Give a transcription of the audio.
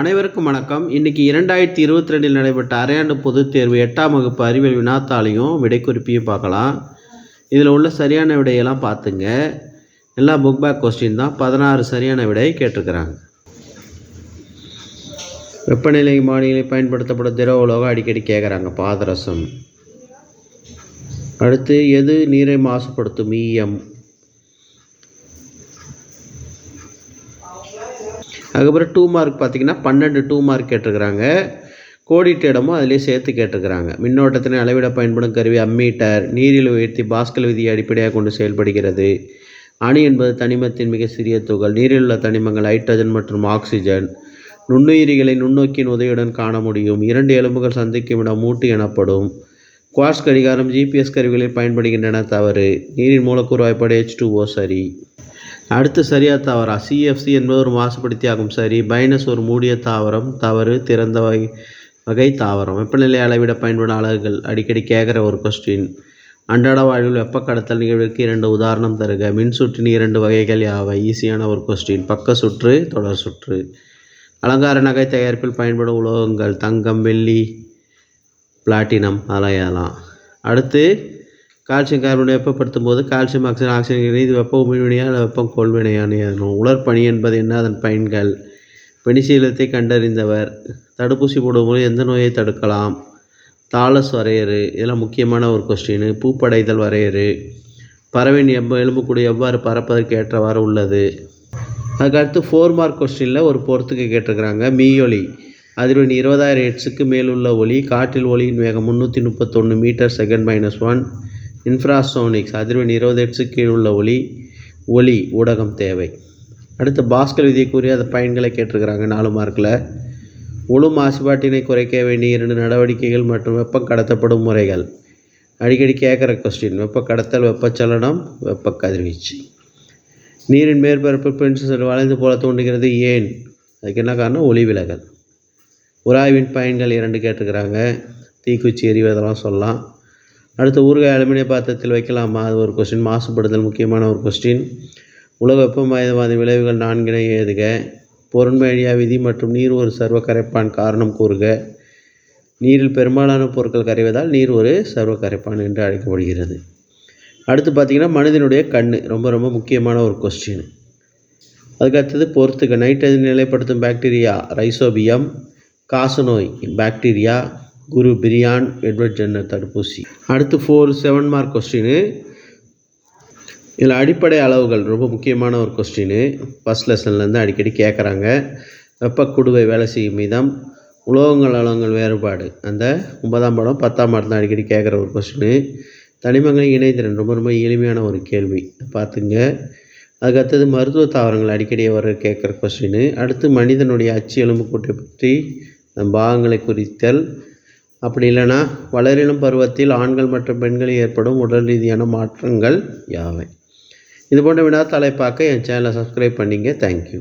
அனைவருக்கும் வணக்கம். இன்னைக்கு இரண்டாயிரத்தி இருபத்தி ரெண்டில் நடைபெற்ற அரையாண்டு பொதுத் தேர்வு எட்டாம் வகுப்பு அறிவியல் வினாத்தாலையும் விடைக்குறிப்பையும் பார்க்கலாம். இதில் உள்ள சரியான விடையெல்லாம் பார்த்துங்க. எல்லாம் புக் பேக் கொஸ்டின் தான் பதினாறு சரியான விடை கேட்டிருக்கிறாங்க. வெப்பநிலை மானிலை பயன்படுத்தப்படும் திரவ உலோகம் அடிக்கடி கேட்குறாங்க. பாதரசம். அடுத்து எது நீரை மாசுபடுத்தும்? ஈயம் அதுக்கப்புறம் டூ மார்க் பார்த்தீங்கன்னா பன்னெண்டு டூ மார்க் கேட்டிருக்கிறாங்க. கோடிட்ட இடமும் அதிலே சேர்த்து கேட்டிருக்கிறாங்க. மின்னோட்டத்தினை அளவிட பயன்படும் கருவி அம்மீட்டர் நீரில் உயர்த்தி பாஸ்கல் விதியை அடிப்படையாக கொண்டு செயல்படுகிறது. அணு என்பது தனிமத்தின் மிக சிறிய துகள். நீரில் உள்ள தனிமங்கள் ஹைட்ரஜன் மற்றும் ஆக்சிஜன் நுண்ணுயிரிகளை நுண்ணோக்கின் உதவியுடன் காண முடியும். இரண்டு எலும்புகள் சந்திக்கும் இடம் மூட்டு எனப்படும். குவாஷ் கடிகாரம் ஜிபிஎஸ் கருவிகளில் பயன்படுகின்றன தவறு. நீரின் மூலக்கூறு வாய்ப்பாடு ஹெச் ஓ சரி. அடுத்து சரியா தவறா? சிஎஃப்சி என்பது ஒரு மாசுபடுத்தியாகும். சரி பைனஸ் ஒரு மூடிய தாவரம் தவறு திறந்த வகை வகை தாவரம். வெப்பநிலை அளவிட பயன்படும் அலகுகள் அடிக்கடி கேட்குற ஒரு கொஸ்டின் அன்றாட வாழ்வில் வெப்ப கடத்தல் நிகழ்விற்கு இரண்டு உதாரணம் தருக. மின்சுற்றின் இரண்டு வகைகள் யாவை? ஈஸியான ஒரு கொஸ்டின் பக்க சுற்று தொடர் சுற்று. அலங்கார நகை தயாரிப்பில் பயன்படும் உலோகங்கள் தங்கம் வெள்ளி பிளாட்டினம் அலையலாம் அடுத்து கால்சியம் கார்பனை வெப்பப்படுத்தும் போது கால்சியம் ஆக்சிஜன் ஆக்சிஜன் இணைந்து இது வெப்ப உமிழ்வினையா இல்லை வெப்பம் கொள்வினையான உலர்பணி என்பது என்ன? அதன் பயன்கள். பெனிசீலத்தை கண்டறிந்தவர். தடுப்பூசி போடும்போது எந்த நோயை தடுக்கலாம்? தாளஸ் வரையறு. இதெல்லாம் முக்கியமான ஒரு கொஸ்டின் பூப்படைதல் வரையறு. பறவையின் எம்ப எலும்புக்கூடு எவ்வாறு பறப்பதற்கு ஏற்றவாறு உள்ளது? அதுக்கடுத்து ஃபோர் மார்க் கொஸ்டினில் ஒரு பொறுத்துக்கு கேட்டிருக்கிறாங்க. மீயொலி. அதிர்வெண் இருபதாயிரம் ஹெட்ஸுக்கு மேலுள்ள ஒலி காற்றில் ஒலியின் வேகம் முந்நூற்றி முப்பத்தொன்று metre second minus one infrasonics அதிர்வெண் இருபது எட்ஸு கீழ் உள்ள ஒளி ஒளி ஊடகம் தேவை. அடுத்து பாஸ்கல் விதியை கூறி அதை பயன்களை கேட்டிருக்கிறாங்க. நாலு மார்க்கில் ஒழு மாசுபாட்டினை குறைக்க வேண்டிய இரண்டு நடவடிக்கைகள் மற்றும் வெப்பம் கடத்தப்படும் முறைகள். அடிக்கடி கேட்குற கொஸ்டின் வெப்ப கடத்தல் வெப்பச்சலனம் வெப்ப கதிர்வீச்சு. நீரின் மேற்பரப்பு பென்சில் வளைந்து போல தோன்றுகிறது. ஏன்? அதுக்கு என்ன காரணம்? ஒளி விலகல். உராய்வின் பயன்கள் இரண்டு கேட்டிருக்கிறாங்க. தீக்குச்சி எறிவதெல்லாம் சொல்லலாம். அடுத்து ஊறுகாய் அலுமினிய பாத்திரத்தில் வைக்கலாமா? அது ஒரு கொஸ்டின் மாசுபடுதல் முக்கியமான ஒரு கொஸ்டின் உலக வெப்பமயமாத விளைவுகள் நான்கினை எழுதுக பொருண்மையா விதி மற்றும் நீர் ஒரு சர்வ கரைப்பான் காரணம் கூறுக. நீரில் பெரும்பாலான பொருட்கள் கரைவதால் நீர் ஒரு சர்வ கரைப்பான் என்று அழைக்கப்படுகிறது. அடுத்து பார்த்திங்கன்னா மனிதனுடைய கண் ரொம்ப ரொம்ப முக்கியமான ஒரு கொஸ்டின் அதுக்கடுத்தது பொறுத்துக்க நைட்ரஜன் நிலைப்படுத்தும் பாக்டீரியா ரைசோபியம் காசநோய் bacteria kuru prion Edward Jenner தடுப்பூசி. அடுத்து ஃபோர் செவன் மார்க் கொஸ்டின் இதில் அடிப்படை அளவுகள் ரொம்ப முக்கியமான ஒரு கொஸ்டின் ஃபஸ்ட் லெசன்லேருந்து அடிக்கடி கேட்குறாங்க வெப்பக்குடுவை வேலை செய்யும் விதம் உலோகங்கள் அளவுகள் வேறுபாடு. அந்த ஒன்பதாம் படம் பத்தாம் படம் தான் அடிக்கடி கேட்குற ஒரு கொஸ்டின் தனிமங்களின் இணைதிறன் ரொம்ப ரொம்ப எளிமையான ஒரு கேள்வி. பார்த்துங்க. அதுக்கடுத்தது மருத்துவ தாவரங்கள் அடிக்கடி வர கேட்குற கொஸ்டின் அடுத்து மனிதனுடைய அச்சு எலும்புக்கூட்டை பற்றி பாகங்களை குறித்தல். அப்படி இல்லைன்னா வளரிளம் பருவத்தில் ஆண்கள் மற்றும் பெண்களில் ஏற்படும் உடல் ரீதியான மாற்றங்கள் யாவை? இது போன்ற வினா தலைப்பாக்க என் சேனலை சப்ஸ்கிரைப் பண்ணிங்க. தேங்க்யூ